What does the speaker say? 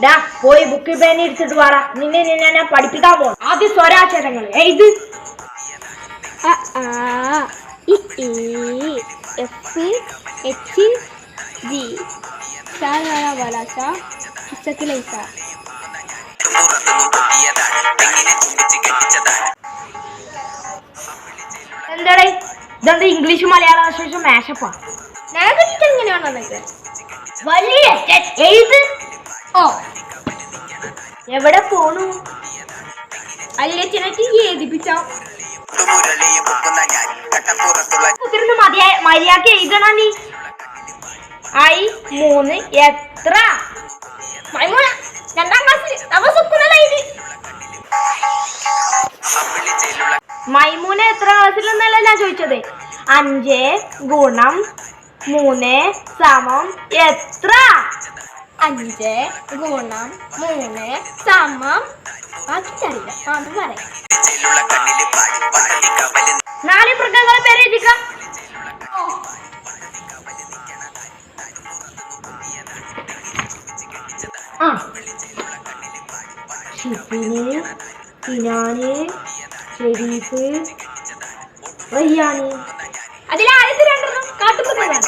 ഡാ പോയി ബുക്ക് പേന എടുത്തിട്ട് വാടാ. നിന്നെ നിന്നെ ഞാൻ പഠിപ്പിക്കാൻ പോണം. ആദ്യം സ്വരാക്ഷരങ്ങൾ എഴുത്. F H G. എന്താടേ? ഇതെന്താ ഇംഗ്ലീഷ് മലയാള ഭാഷ മേശപ്പാ ഞാൻ എങ്ങനെയാണോ വലിയ എഴുത്. എവിടെ പോണു? കുത്തിരുന്ന് മതിയായ മര്യാദ എഴുതണ നീ. ഐ മൂന്ന് എത്ര? രണ്ടാം ക്ലാസ്സിൽ മൈമൂന എത്ര ക്ലാസ്സിലെന്നല്ല ഞാൻ ചോദിച്ചത്? അഞ്ച് ഗുണം മൂന്ന് സമം എത്ര? അഞ്ച് ഗുണം മൂന്ന് സമം. ബാക്കിച്ചറിയില്ല ആ അത് പറയാം. നാല് മൃഗങ്ങളെ പേരെഴുതിക്കാം ആ. ആദ്യത്തെ രണ്ടെണ്ണം കാട്ടുപുറത്താണ്